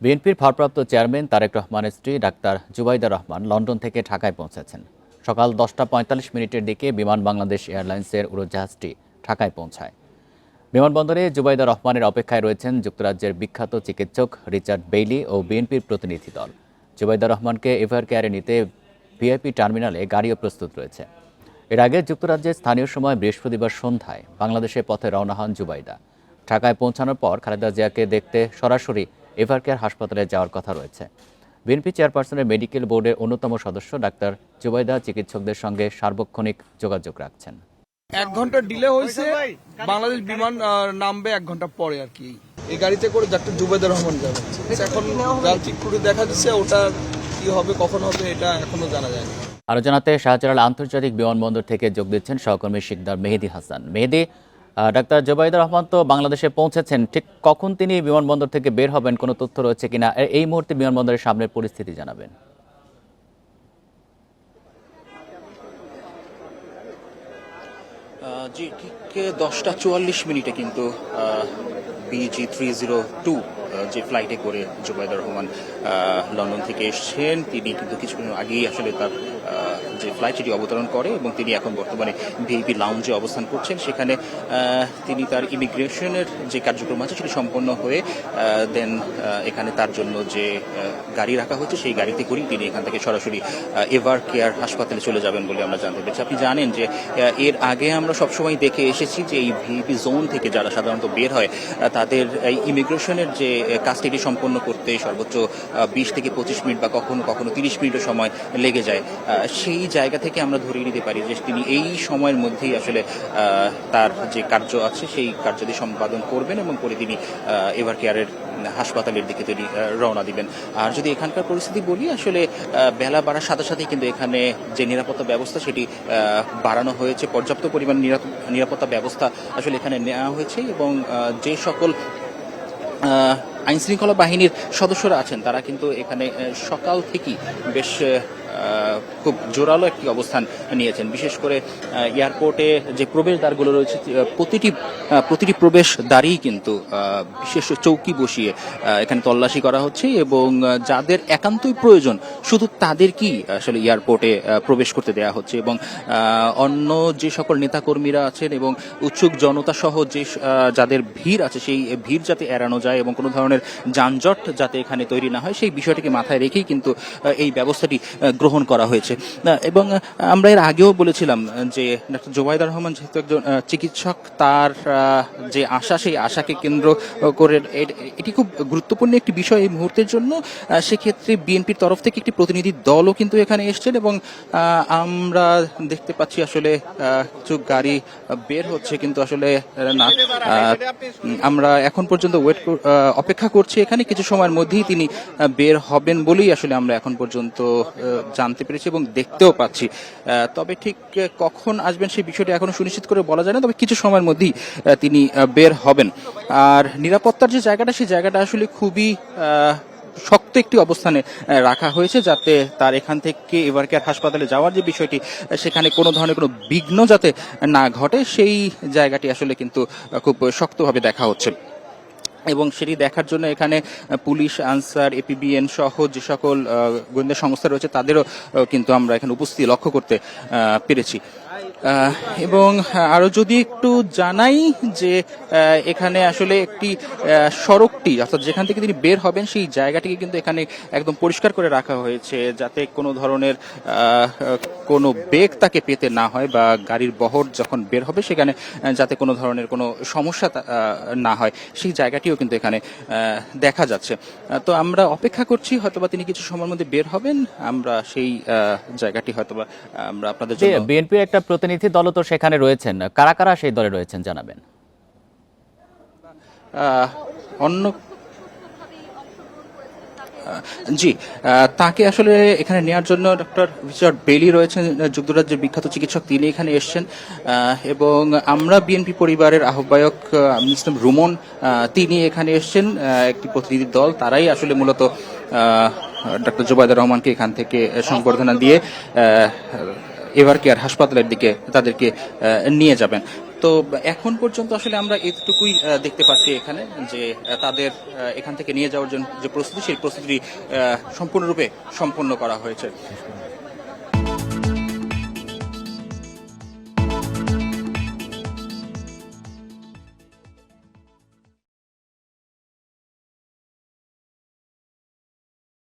বিএনপির ভারপ্রাপ্ত চেয়ারম্যান তারেক রহমানের স্ত্রী ডাক্তার জুবাইদা রহমান লন্ডন থেকে ঢাকায় পৌঁছেছেন। সকাল দশটা পঁয়তাল্লিশ মিনিটের দিকে বিমান বাংলাদেশ এয়ারলাইন্সের উড়োজাহাজটি ঢাকায় পৌঁছায়। বিমানবন্দরে জুবাইদা রহমানের অপেক্ষায় রয়েছেন যুক্তরাজ্যের বিখ্যাত চিকিৎসক রিচার্ড বেইলি ও বিএনপির প্রতিনিধি দল। জুবাইদা রহমানকে এভার কেয়ারে নিতে ভিআইপি টার্মিনালে গাড়িও প্রস্তুত রয়েছে। এর আগে যুক্তরাজ্যের স্থানীয় সময় বৃহস্পতিবার সন্ধ্যায় বাংলাদেশের পথে রওনা হন জুবাইদা। ঢাকায় পৌঁছানোর পর খালেদা জিয়াকে দেখতে সরাসরি এভার কেয়ার হাসপাতালে যাওয়ার কথা রয়েছে। বিএনপি চেয়ারপারসনের মেডিকেল বোর্ডের অন্যতম সদস্য ডাক্তার জুবাইদা চিকিৎসকদের সঙ্গে সার্বক্ষণিক যোগাযোগ রাখছেন। এক ঘণ্টা ডিলে হয়েছে বাংলাদেশ বিমান নামবে এক ঘণ্টা পরে আর কি। এই গাড়িতে করে ডাক্তার জুবেদুর রহমান যাবে। এখন যান্ত্রিক ত্রুটি দেখা দিচ্ছে ওটা কি হবে কখন হবে এটা এখনও জানা যায়নি। আরও জানাতে শাহজালাল আন্তর্জাতিক বিমানবন্দর থেকে যোগ দিচ্ছেন সহকর্মী শিকদার মেহেদি হাসান। মেহেদি ডাক্তার জোবাইদুর রহমান তো বাংলাদেশে পৌঁছেছেন। ঠিক কখন তিনি বিমানবন্দর থেকে বের হবেন? কোনো তথ্য রয়েছে কিনা? এই মুহূর্তে বিমানবন্দরের সামনের পরিস্থিতি জানাবেন। জি, ঠিক দশটা চুয়াল্লিশ মিনিটে কিন্তু বিজি থ্রি জিরো টু যে ফ্লাইটে করে জুবাইদুর রহমান লন্ডন থেকে এসছেন, তিনি কিন্তু কিছুক্ষণ আগেই আসলে তার যে ফ্লাইট সেটি অবতরণ করে এবং তিনি এখন বর্তমানে ভিআইপি লাউঞ্জে অবস্থান করছেন। সেখানে তিনি তার ইমিগ্রেশনের যে কার্যক্রম আছে সেটি সম্পন্ন হয়ে দেন এখানে তার জন্য যে গাড়ি রাখা হচ্ছে সেই গাড়িতে করেই তিনি এখান থেকে সরাসরি এভার কেয়ার হাসপাতালে চলে যাবেন বলে আমরা জানতে পেরেছি। আপনি জানেন যে এর আগে আমরা সবসময় দেখে এসেছি যে এই ভিপি জোন থেকে যারা সাধারণত বের হয় তাদের ইমিগ্রেশনের যে কাজটি সম্পন্ন করতে সর্বোচ্চ বিশ থেকে পঁচিশ মিনিট বা কখনো কখনো তিরিশ মিনিটও সময় লেগে যায়। সেই জায়গা থেকে আমরা ধরিয়ে নিতে পারি যে তিনি এই সময়ের মধ্যেই আসলে তার যে কার্য আছে সেই কার্যটি সম্পাদন করবেন এবং করে তিনি এভার কেয়ারের হাসপাতালের দিকে তিনি রওনা দিবেন। আর যদি এখানকার পরিস্থিতি বলি, আসলে বেলা বাড়ার সাথে সাথে কিন্তু এখানে যে নিরাপত্তা ব্যবস্থা সেটি বাড়ানো হয়েছে। পর্যাপ্ত পরিমাণ নিরাপত্তা ব্যবস্থা আসলে এখানে নেওয়া হয়েছে এবং যে সকল আইন শৃঙ্খলা বাহিনীর সদস্যরা আছেন। তারা কিন্তু এখানে সকাল থেকেই বেশ খুব জোরালো একটি অবস্থান নিয়েছেন। বিশেষ করে এয়ারপোর্টে যে প্রবেশ দ্বারগুলো রয়েছে প্রতিটি প্রতিটি প্রবেশ দ্বারেই কিন্তু বিশেষ চৌকি বসিয়ে এখানে তল্লাশি করা হচ্ছে এবং যাদের একান্তই প্রয়োজন, শুধু তাদেরকেই আসলে এয়ারপোর্টে প্রবেশ করতে দেওয়া হচ্ছে এবং অন্য যে সকল নেতাকর্মীরা আছেন এবং উৎসুক জনতা সহ যে যাদের ভিড় আছে, সেই ভিড় যাতে এড়ানো যায় এবং কোনো ধরনের যানজট যাতে এখানে তৈরি না হয়, সেই বিষয়টিকে মাথায় রেখেই কিন্তু এই ব্যবস্থাটি গ্রহণ করা হয়েছে। এবং আমরা এর আগেও বলেছিলাম যে ডাক্তার জোবাইদা রহমান যেহেতু একজন চিকিৎসক, তার যে আশা, সেই আশাকে কেন্দ্র করে এটি খুব গুরুত্বপূর্ণ একটি বিষয় এই মুহূর্তের জন্য। সেক্ষেত্রে বিএনপির তরফ থেকে একটি প্রতিনিধি দলও কিন্তু এখানে এসছেন এবং আমরা দেখতে পাচ্ছি আসলে কিছু গাড়ি বের হচ্ছে কিন্তু আসলে না। আমরা এখন পর্যন্ত ওয়েট অপেক্ষা করছি এখানে। কিছু সময়ের মধ্যেই তিনি বের হবেন বলেই আসলে আমরা এখন পর্যন্ত জানতে পেরেছি এবং দেখতেও পাচ্ছি। তবে ঠিক কখন আসবেন সেই বিষয়টি এখনও সুনিশ্চিত করে বলা যায় না, তবে কিছু সময়ের মধ্যেই তিনি বের হবেন। আর নিরাপত্তার যে জায়গাটা, সেই জায়গাটা আসলে খুবই শক্ত একটি অবস্থানে রাখা হয়েছে যাতে তার এখান থেকে এবার হাসপাতালে যাওয়ার যে বিষয়টি সেখানে কোনো ধরনের কোনো বিঘ্ন যাতে না ঘটে, সেই জায়গাটি আসলে কিন্তু খুব শক্তভাবে দেখা হচ্ছে। এবং সেটি দেখার জন্য এখানে পুলিশ, আনসার, এপিবিএন সহ যে সকল গোয়েন্দা সংস্থা রয়েছে, তাদেরও কিন্তু আমরা এখানে উপস্থিতি লক্ষ্য করতে পেরেছি। এবং আরও যদি একটু জানাই যে এখানে আসলে একটি সড়কটি অর্থাৎ যেখান থেকে তিনি বের হবেন সেই জায়গাটিকে কিন্তু এখানে একদম পরিষ্কার করে রাখা হয়েছে যাতে কোনো ধরনের কোনো বেগ তাকে পেতে না হয় বা গাড়ির বহর যখন বের হবে সেখানে যাতে কোনো ধরনের কোনো সমস্যা না হয়। সেই জায়গাটিও কিন্তু এখানে দেখা যাচ্ছে। তো আমরা অপেক্ষা করছি হয়তোবা তিনি কিছু সময়ের মধ্যে বের হবেন। আমরা সেই জায়গাটি হয়তোবা আমরা আপনাদের জন্য বিএনপির একটা প্রতিনিধি দলও তো সেখানে রয়েছেন। কারা কারা সেই দলে রয়েছেন জানাবেন। অন্য জি তাকে আসলে এখানে নেওয়ার জন্য ডক্টর রিচার্ড বেলি রয়েছেন, যুক্তরাজ্যের বিখ্যাত চিকিৎসক। তিনি এখানে এসেছেন। এবং আমরা বিএনপি পরিবারের আহ্বায়ক ইসলাম রুমন তিনি এখানে এসেছেন একটি প্রতিনিধি দল। তারাই আসলে মূলত ডক্টর জুবাইদুর রহমানকে এখান থেকে সংবর্ধনা দিয়ে এভার কেয়ার হাসপাতালের দিকে তাদেরকে নিয়ে যাবেন। তো এখন পর্যন্ত আসলে আমরা এতটুকুই দেখতে পাচ্ছি এখানে যে তাদের এখান থেকে নিয়ে যাওয়ার জন্য যে প্রস্তুতি, সেই প্রস্তুতি সম্পূর্ণরূপে সম্পন্ন করা হয়েছে।